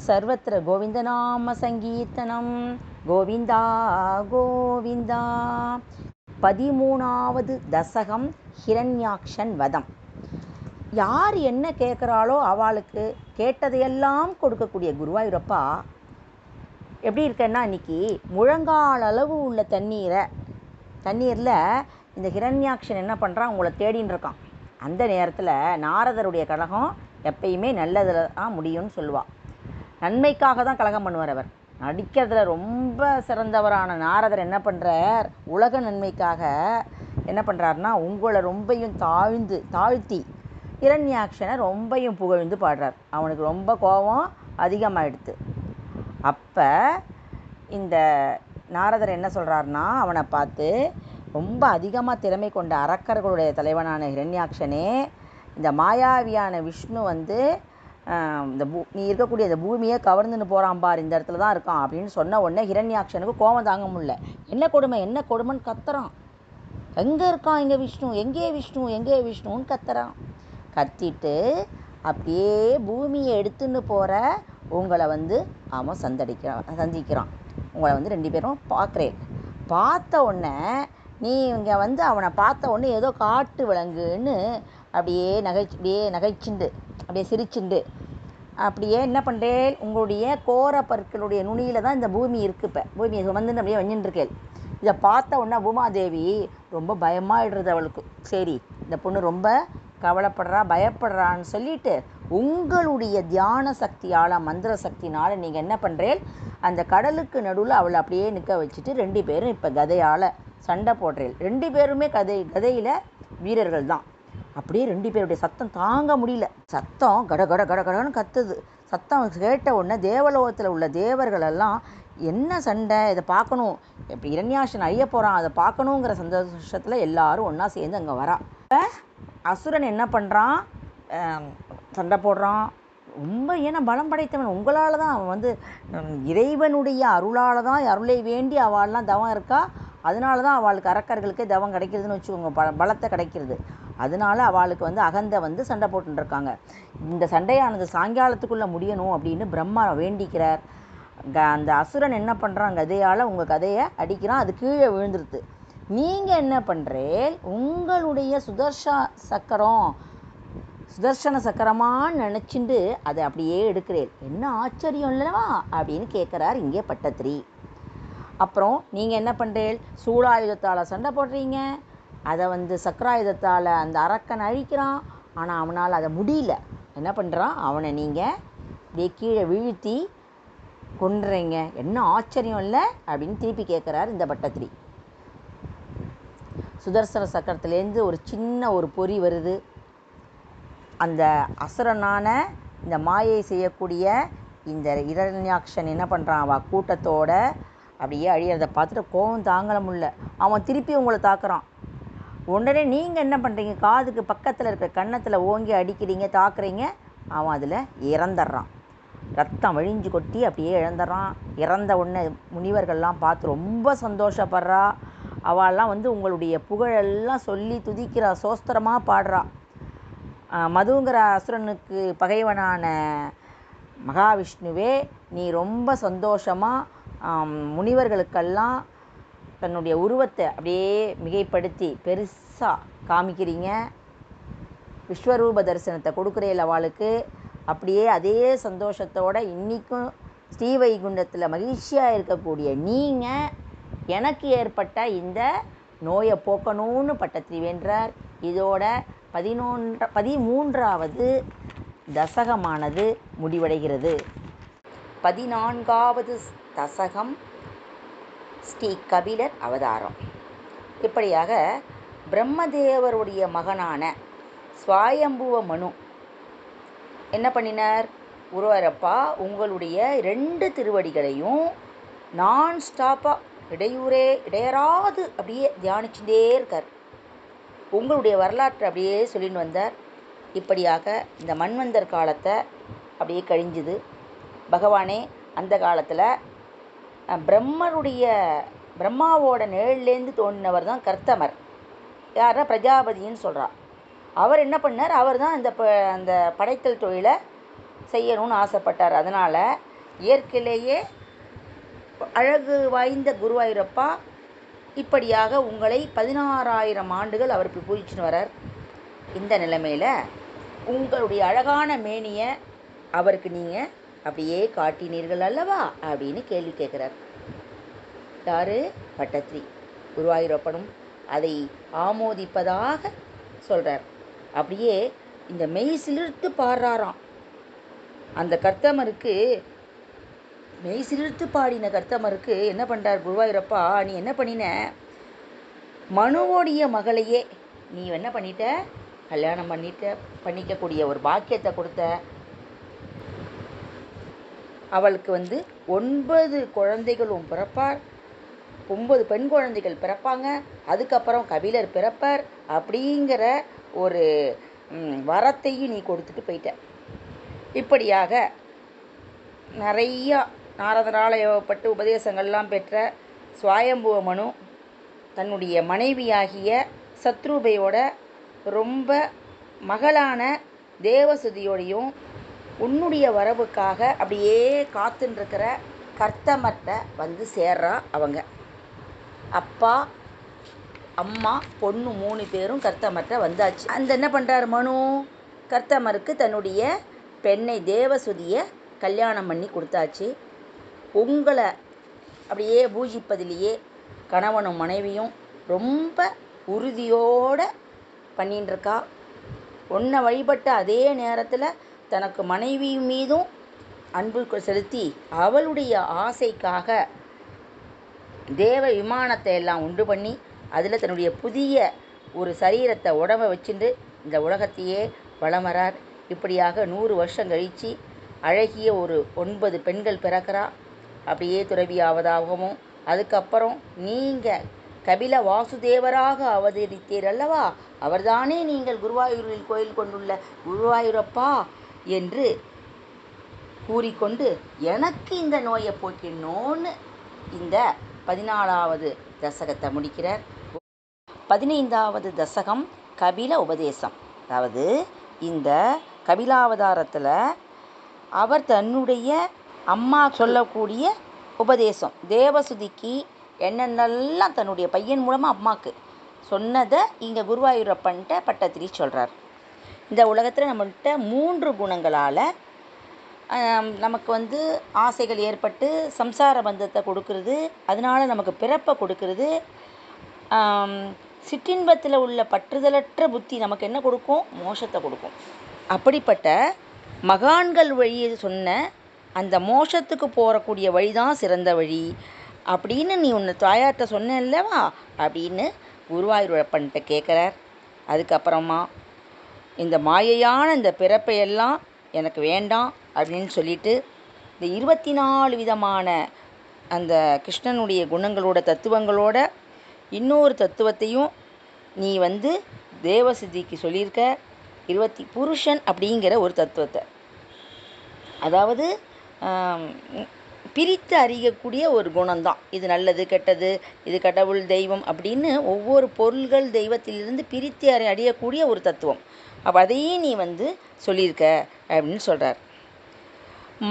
सर्वत्र गोविन्दनामसङ्कीर्तनं கோவிந்தா கோவிந்தா பதிமூணாவது தசகம் ஹிரண்யாக்ஷன் வதம் யார் என்ன கேட்குறாளோ அவளுக்கு கேட்டதையெல்லாம் கொடுக்கக்கூடிய குருவாயூரப்பா எப்படி இருக்கேன்னா இன்னைக்கு முழங்கால் அளவு உள்ள தண்ணீரை தண்ணீரில் இந்த ஹிரண்யாக்ஷன் என்ன பண்ணுறான் உங்களை தேடின்னு இருக்கான் அந்த நேரத்தில் நாரதருடைய கழகம் எப்பயுமே நல்லதில் தான் முடியும்னு சொல்லுவாள் நன்மைக்காக தான் கழகம் பண்ணுவார் அவர். நடிக்கிறதுல ரொம்ப சிறந்தவரான நாரதர் என்ன பண்ணுறார் உலக நன்மைக்காக என்ன பண்ணுறாருனா உங்களை ரொம்பையும் தாழ்ந்து தாழ்த்தி இரண்யாக்ஷனை ரொம்பையும் புகழ்ந்து பாடுறார். அவனுக்கு ரொம்ப கோபம் அதிகமாகிடுது அப்போ இந்த நாரதர் என்ன சொல்கிறாருன்னா அவனை பார்த்து ரொம்ப அதிகமாக திறமை கொண்ட அரக்கர்களுடைய தலைவனான ஹிரண்யாக்ஷனே இந்த மாயாவியான விஷ்ணு வந்து இந்த பூ நீ இருக்கக்கூடிய இந்த பூமியை கவர்ந்துன்னு போகிறான் பார் இந்த இடத்துல தான் இருக்கான் அப்படின்னு சொன்ன உடனே ஹிரண்யாக்ஷனுக்கு கோபம் தாங்க முடியல. என்ன கொடுமை என்ன கொடுமைன்னு கத்துறான். எங்கே இருக்கான் இங்கே விஷ்ணு? எங்கே விஷ்ணு? எங்கே விஷ்ணுன்னு கத்துறான். கத்திட்டு அப்படியே பூமியை எடுத்துன்னு போகிற உங்களை வந்து அவன் சந்தடிக்கிறான் சந்திக்கிறான். உங்களை வந்து ரெண்டு பேரும் பார்க்குறேன் பார்த்த உடனே நீ இங்கே வந்து அவனை பார்த்த உடனே ஏதோ காட்டு விலங்குன்னு அப்படியே நகைச்சு அப்படியே நகைச்சுண்டு அப்படியே சிரிச்சுண்டு. அப்படியே என்ன பண்ணுறேன் உங்களுடைய கோர பற்களுடைய நுனியில் தான் இந்த பூமி இருக்குது இப்போ. பூமியை சுமந்துன்னு அப்படியே வந்துட்டுருக்கேன் இதை பார்த்த உடனே பூமாதேவி ரொம்ப பயமாயிடுறது அவளுக்கு. சரி இந்த பொண்ணு ரொம்ப கவலைப்படுறா பயப்படுறான்னு சொல்லிட்டு உங்களுடைய தியான சக்தியால் மந்திர சக்தினால் நீங்கள் என்ன பண்ணுறேன் அந்த கடலுக்கு நடுவில் அவளை அப்படியே நிற்க வச்சுட்டு ரெண்டு பேரும் இப்போ கதையால் சண்டை போடுறேன் ரெண்டு பேருமே கதை கதையில் வீரர்கள் தான். அப்படியே ரெண்டு பேருடைய சத்தம் தாங்க முடியல. சத்தம் கட கட கட கடன்னு கத்துது. சத்தம் கேட்ட உடனே தேவலோகத்தில் உள்ள தேவர்கள் எல்லாம் என்ன சண்டை? இதை பார்க்கணும். இப்போ இரண்யாசன் அழிய போகிறான் அதை பார்க்கணுங்கிற சந்தோஷத்தில் எல்லாரும் ஒன்றா சேர்ந்து அங்கே வரா. அசுரன் என்ன பண்ணுறான் சண்டை போடுறான். ரொம்ப ஏன்னா பலம் படைத்தவன். உங்களால் தான் அவன் வந்து இறைவனுடைய அருளால் தான் அருளை வேண்டி அவள்லாம் தவம் இருக்கா? அதனால தான் அவளுக்கு அரக்கர்களுக்கு தவம் கிடைக்கிறதுன்னு வச்சுக்கோங்க. ப பலத்தை கிடைக்கிறது. அதனால அவளுக்கு வந்து அகந்த வந்து சண்டை போட்டுருக்காங்க. இந்த சண்டையானது சாயங்காலத்துக்குள்ளே முடியணும் அப்படின்னு பிரம்மா வேண்டிக்கிறார். அந்த அசுரன் என்ன பண்ணுறான் கதையால் உங்கள் கதையை அடிக்கிறான். அது கீழே விழுந்துருது. நீங்கள் என்ன பண்ணுறேன் உங்களுடைய சுதர்ஷா சக்கரம் சுதர்சன சக்கரமான்னு நினச்சிண்டு அதை அப்படியே எடுக்கிறேன் என்ன ஆச்சரியம் இல்லைவா? அப்படின்னு கேட்குறார் இங்கே பட்டத்திரி. அப்புறம் நீங்கள் என்ன பண்ணுறேன் சூடாயுதத்தால் சண்டை போடுறீங்க. அதை வந்து சக்கராயுதத்தால் அந்த அரக்கன் அழிக்கிறான். ஆனால் அவனால் அதை முடியல. என்ன பண்ணுறான் அவனை நீங்கள் அப்படியே கீழே வீழ்த்தி கொன்றுறீங்க என்ன ஆச்சரியம் இல்லை? அப்படின்னு திருப்பி கேட்குறாரு இந்த பட்டத்திரி. சுதர்சன சக்கரத்துலேருந்து ஒரு சின்ன ஒரு பொறி வருது. அந்த அசுரனான இந்த மாயை செய்யக்கூடிய இந்த இரண்யாக்ஷன் என்ன பண்ணுறான் அவள் கூட்டத்தோட அப்படியே அழியிறதை பார்த்துட்டு கோபம் தாங்கல முடியல அவன் திருப்பி உங்களை தாக்குறான். உடனே நீங்கள் என்ன பண்ணுறீங்க காதுக்கு பக்கத்தில் இருக்கிற கன்னத்தில் ஓங்கி அடிக்கிறீங்க தாக்குறீங்க. அவன் அதில் இறந்துடுறான். ரத்தம் வழிஞ்சு கொட்டி அப்படியே இழந்துடுறான். இறந்த உடனே முனிவர்கள்லாம் பார்த்து ரொம்ப சந்தோஷப்படுறா. அவள்லாம் வந்து உங்களுடைய புகழெல்லாம் சொல்லி துதிக்கிறா சோஸ்திரமாக பாடுறா. மதுங்கிற அசுரனுக்கு பகைவனான மகாவிஷ்ணுவே நீ ரொம்ப சந்தோஷமாக முனிவர்களுக்கெல்லாம் தன்னுடைய உருவத்தை அப்படியே மிகைப்படுத்தி பெருசாக காமிக்கிறீங்க. விஸ்வரூப தரிசனத்தை கொடுக்குறேன் அவளுக்கு. அப்படியே அதே சந்தோஷத்தோடு இன்றைக்கும் ஸ்ரீவைகுண்டத்தில் மகிழ்ச்சியாக இருக்கக்கூடிய நீங்கள் எனக்கு ஏற்பட்ட இந்த நோயை போக்கணும்னு பட்டத்திரி வென்றார் இதோட பதினொன்ற பதிமூன்றாவது தசகமானது முடிவடைகிறது. பதினான்காவது தசகம் ஸ்ரீ கபிலர் அவதாரம். இப்படியாக பிரம்மதேவருடைய மகனான சுவாயம்புவ மனு என்ன பண்ணினார்? உருவரப்பா உங்களுடைய ரெண்டு திருவடிகளையும் நான் ஸ்டாப்பாக இடையூறே இடையராது அப்படியே தியானிச்சுட்டே இருக்கார். உங்களுடைய வரலாற்றை அப்படியே சொல்லின்னு வந்தார். இப்படியாக இந்த மண்வந்தர் காலத்தை அப்படியே கழிஞ்சுது. பகவானே அந்த காலத்தில் பிரம்மருடைய பிரம்மாவோட நிழல்லேருந்து தோன்றினவர் தான் கர்த்தமர். யாரா பிரஜாபதின்னு சொல்கிறா அவர் என்ன பண்ணார்? அவர் தான் அந்த ப அந்த படைத்தல் தொழிலை செய்யணும்னு ஆசைப்பட்டார். அதனால் இயற்கையிலேயே அழகு வாய்ந்த குருவாயூரப்பா இப்படியாக உங்களை பதினாறாயிரம் ஆண்டுகள் அவர் இப்போ பூஜிச்சுன்னு வரார். இந்த நிலைமையில் உங்களுடைய அழகான மேனியை அவருக்கு நீங்கள் அப்படியே காட்டினீர்கள் அல்லவா? அப்படின்னு கேள்வி கேட்குறார். யாரு? பட்டத்ரி. குருவாயூரப்பனும் அதை ஆமோதிப்பதாக சொல்கிறார் அப்படியே இந்த மெய் சிலிர்த்து பாடுறாராம். அந்த கர்த்தமருக்கு மெய் சிலிர்த்து பாடின கர்த்தமருக்கு என்ன பண்ணுறார் குருவாயூரப்பா? நீ என்ன பண்ணின? மனுவோடைய மகளையே நீ என்ன பண்ணிட்ட? கல்யாணம் பண்ணிட்ட பண்ணிக்கக்கூடிய ஒரு பாக்கியத்தை கொடுத்த அவளுக்கு வந்து ஒன்பது குழந்தைகளும் பிறப்பார். ஒன்பது பெண் குழந்தைகள் பிறப்பாங்க. அதுக்கப்புறம் கபிலர் பிறப்பார். அப்படிங்கிற ஒரு வரத்தையும் நீ கொடுத்துட்டு போயிட்ட. இப்படியாக நிறையா நாரதனாலயப்பட்டு ஏவப்பட்டு உபதேசங்கள்லாம் பெற்ற சுவாயம்புவ மனு தன்னுடைய மனைவியாகிய சத்ரூபையோட ரொம்ப மகளான தேவசுதியோடையும் உன்னுடைய வரவுக்காக அப்படியே காத்துன்ருக்கிற கர்த்தமர்கிட்ட வந்து சேர்றா அவங்க. அப்பா அம்மா பொண்ணு மூணு பேரும் கர்த்தமர்கிட்ட வந்தாச்சு. அந்த என்ன பண்ணுறாரு மனு? கர்த்தமருக்கு தன்னுடைய பெண்ணை தேவசுதியை கல்யாணம் பண்ணி கொடுத்தாச்சு. உங்களை அப்படியே பூஜிப்பதிலேயே கணவனும் மனைவியும் ரொம்ப உறுதியோடு பண்ணின்னு இருக்கா உன்னை வழிபட்ட அதே நேரத்தில் தனக்கு மனைவி மீதும் அன்பு செலுத்தி அவளுடைய ஆசைக்காக தேவ விமானத்தை எல்லாம் உண்டு பண்ணி அதில் தன்னுடைய புதிய ஒரு சரீரத்தை உடம்ப வச்சுட்டு இந்த உலகத்தையே வலம் வரார் இப்படியாக நூறு வருஷம் கழித்து அழகிய ஒரு ஒன்பது பெண்கள் பிறக்கிறா. அப்படியே துறவியாவதாகவும் அதுக்கப்புறம் நீங்கள் கபில வாசுதேவராக அவதரித்தீர் அல்லவா? அவர்தானே நீங்கள் குருவாயூரில் கோயில் கொண்டுள்ள குருவாயூரப்பா? என்று கூறிக்கொண்டு எனக்கு இந்த நோயை போக்கிடணும்னு இந்த பதினாலாவது தசகத்தை முடிக்கிறார். பதினைந்தாவது தசகம் கபில உபதேசம். அதாவது இந்த கபிலாவதாரத்தில் அவர் தன்னுடைய அம்மா சொல்லக்கூடிய உபதேசம். தேவசுதிக்கு என்னென்னலாம் தன்னுடைய பையன் மூலமாக அம்மாவுக்கு சொன்னதை இங்கே குருவாயூரப்பன்ட்ட பட்டத்திரி சொல்கிறார் இந்த உலகத்தில் நம்மள்கிட்ட மூன்று குணங்களால் நமக்கு வந்து ஆசைகள் ஏற்பட்டு சம்சார பந்தத்தை கொடுக்கறது அதனால நமக்கு பிறப்பை கொடுக்கறது சிற்றின்பத்தில் உள்ள பற்றுதலற்ற புத்தி நமக்கு என்ன கொடுக்கும்? மோஷத்தை கொடுக்கும். அப்படிப்பட்ட மகான்கள் வழியை சொன்ன அந்த மோஷத்துக்கு போகக்கூடிய வழி தான் சிறந்த வழி. அப்படின்னு நீ உன்னை தாயார்கிட்ட சொன்ன இல்லவா அப்படின்னு குருவாயூரப்பன்கிட்ட கேட்குறார் அதுக்கப்புறமா இந்த மாயையான இந்த பிறப்பையெல்லாம் எனக்கு வேண்டாம் அப்படின்னு சொல்லிட்டு இந்த இருபத்தி நாலு விதமான அந்த கிருஷ்ணனுடைய குணங்களோட தத்துவங்களோட இன்னொரு தத்துவத்தையும் நீ வந்து தேவசித்திக்கு சொல்லியிருக்க இருபத்தி புருஷன் அப்படிங்கிற ஒரு தத்துவத்தை. அதாவது பிரித்து அறியக்கூடிய ஒரு குணம்தான். இது நல்லது கெட்டது இது கடவுள் தெய்வம் அப்படின்னு ஒவ்வொரு பொருள்கள் தெய்வத்திலிருந்து பிரித்து அறி அறியக்கூடிய ஒரு தத்துவம். அப்போ அதையும் நீ வந்து சொல்லியிருக்க அப்படின்னு சொல்கிறார்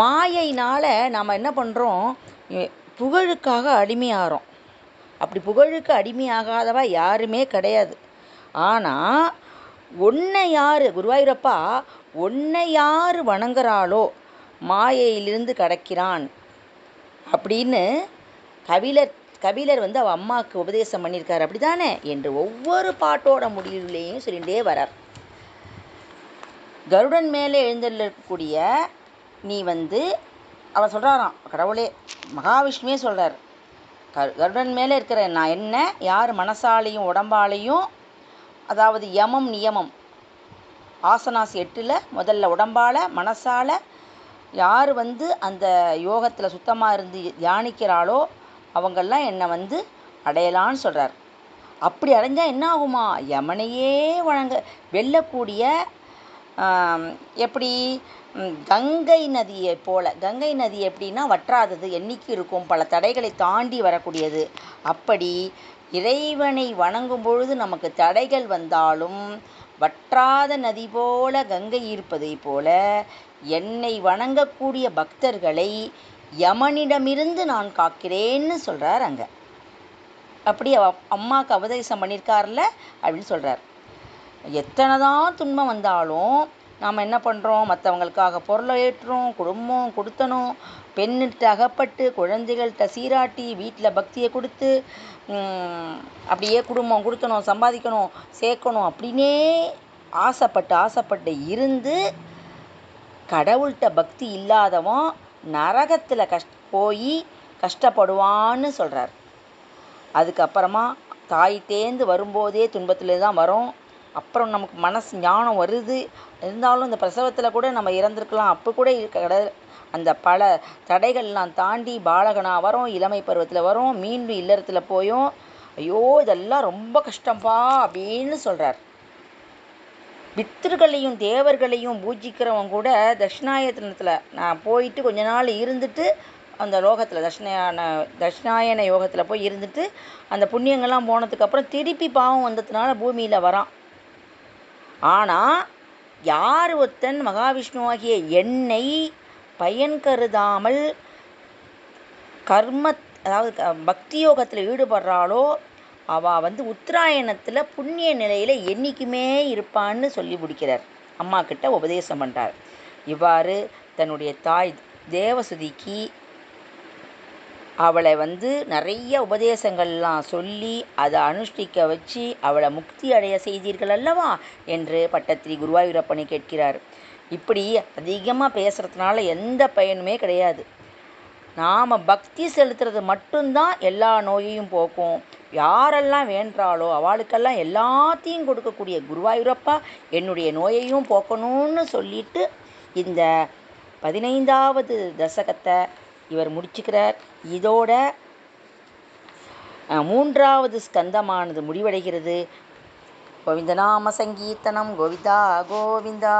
மாயைனால் நாம் என்ன பண்ணுறோம் புகழுக்காக அடிமையாகிறோம். அப்படி புகழுக்கு அடிமையாகாதவா யாருமே கிடையாது. ஆனால் ஒன்றை யார் குருவாயூரப்பா ஒன்றை யார் வணங்குறாளோ? மாயையிலிருந்து கடக்கிறான். அப்படின்னு கபிலர் கபிலர் வந்து அவள் அம்மாவுக்கு உபதேசம் பண்ணியிருக்காரு. அப்படிதானே என்று ஒவ்வொரு பாட்டோட முடிவுலேயும் சொல்லிகிட்டே வரார். கருடன் மேலே எழுந்தருளக்கூடிய நீ வந்து அவர் சொல்கிறாராம் கடவுளே மகாவிஷ்ணுவே சொல்கிறார் கரு கருடன் மேலே இருக்கிற நான் என்ன? யார் மனசாலையும் உடம்பாலையும் அதாவது யமம் நியமம் ஆசனாஸ் எட்டில் முதல்ல உடம்பால் மனசால் யார் வந்து அந்த யோகத்தில் சுத்தமாக இருந்து தியானிக்கிறாளோ அவங்கெல்லாம் என்னை வந்து அடையலான்னு சொல்கிறார் அப்படி அடைஞ்சால் என்ன ஆகுமா யமனையே வழங்க வெல்லக்கூடிய எப்படி? கங்கை நதியை போல. கங்கை நதி எப்படின்னா வற்றாதது என்றைக்கு இருக்கும் பல தடைகளை தாண்டி வரக்கூடியது. அப்படி இறைவனை வணங்கும் பொழுது நமக்கு தடைகள் வந்தாலும் வற்றாத நதி போல கங்கை இருப்பதை போல என்னை வணங்கக்கூடிய பக்தர்களை யமனிடமிருந்து நான் காக்கிறேன்னு சொல்கிறார் அங்கே. அப்படி அவ- அம்மாவுக்கு அவதேசம் பண்ணியிருக்கார்ல அப்படின்னு சொல்கிறார் எத்தனை தான் துன்பம் வந்தாலும் நாம் என்ன பண்ணுறோம் மற்றவங்களுக்காக பொருளை ஏற்றுறோம் குடும்பம் கொடுத்தணும் பெண்ணிட்ட அகப்பட்டு குழந்தைகள்கிட்ட சீராட்டி வீட்டில் பக்தியை கொடுத்து அப்படியே குடும்பம் கொடுத்தணும் சம்பாதிக்கணும் சேர்க்கணும் அப்படின்னே ஆசைப்பட்டு ஆசைப்பட்டு இருந்து கடவுள்கிட்ட பக்தி இல்லாதவன் நரகத்தில் கஷ் போய் கஷ்டப்படுவான்னு சொல்கிறார் அதுக்கப்புறமா தாய் தேர்ந்து வரும்போதே துன்பத்தில் தான் வரும். அப்புறம் நமக்கு மனசு ஞானம் வருது. இருந்தாலும் இந்த பிரசவத்தில் கூட நம்ம இறந்துருக்கலாம். அப்போ கூட இருக்க அந்த பல தடைகள்லாம் தாண்டி பாலகனாக வரோம் இளமை பருவத்தில் வரோம் மீண்டும் இல்லறத்தில் போயும். ஐயோ இதெல்லாம் ரொம்ப கஷ்டம்பா அப்படின்னு சொல்கிறார் பித்திருக்களையும் தேவர்களையும் பூஜிக்கிறவங்க கூட தட்சிணாயத்தனத்தில் நான் போயிட்டு கொஞ்ச நாள் இருந்துட்டு அந்த லோகத்தில் தட்சிணாயன தட்சிணாயன யோகத்தில் போய் இருந்துட்டு அந்த புண்ணியங்கள்லாம் போனதுக்கப்புறம் திருப்பி பாவம் வந்ததுனால பூமியில் வரான். ஆனால் யார் ஒருத்தன் மகாவிஷ்ணுவாகிய என்னை பயன் கருதாமல் கர்ம அதாவது க- பக்தி யோகத்தில் ஈடுபடுறாளோ அவள் வந்து உத்தராயணத்தில் புண்ணிய நிலையில் என்றைக்குமே இருப்பான்னு சொல்லி முடிக்கிறார். அம்மா கிட்ட உபதேசம் பண்ணுறார் இவ்வாறு தன்னுடைய தாய் தேவசுதிக்கு அவளை வந்து நிறைய உபதேசங்கள்லாம் சொல்லி அதை அனுஷ்டிக்க வச்சு அவளை முக்தி அடைய செய்தீர்கள் அல்லவா? என்று பட்டத்திரி குருவாயூரப்பனை கேட்கிறார். இப்படி அதிகமாக பேசுகிறதுனால எந்த பயனுமே கிடையாது. நாம் பக்தி செலுத்துறது மட்டும்தான் எல்லா நோயையும் போக்கும். யாரெல்லாம் வேண்டாளோ அவளுக்கெல்லாம் எல்லாத்தையும் கொடுக்கக்கூடிய குருவாயூரப்பா என்னுடைய நோயையும் போக்கணும்னு சொல்லிட்டு இந்த பதினைந்தாவது தசகத்தை இவர் முடிச்சுக்கிறார். இதோட மூன்றாவது ஸ்கந்தமானது முடிவடைகிறது. கோவிந்தநாம சங்கீர்த்தனம் கோவிந்தா கோவிந்தா.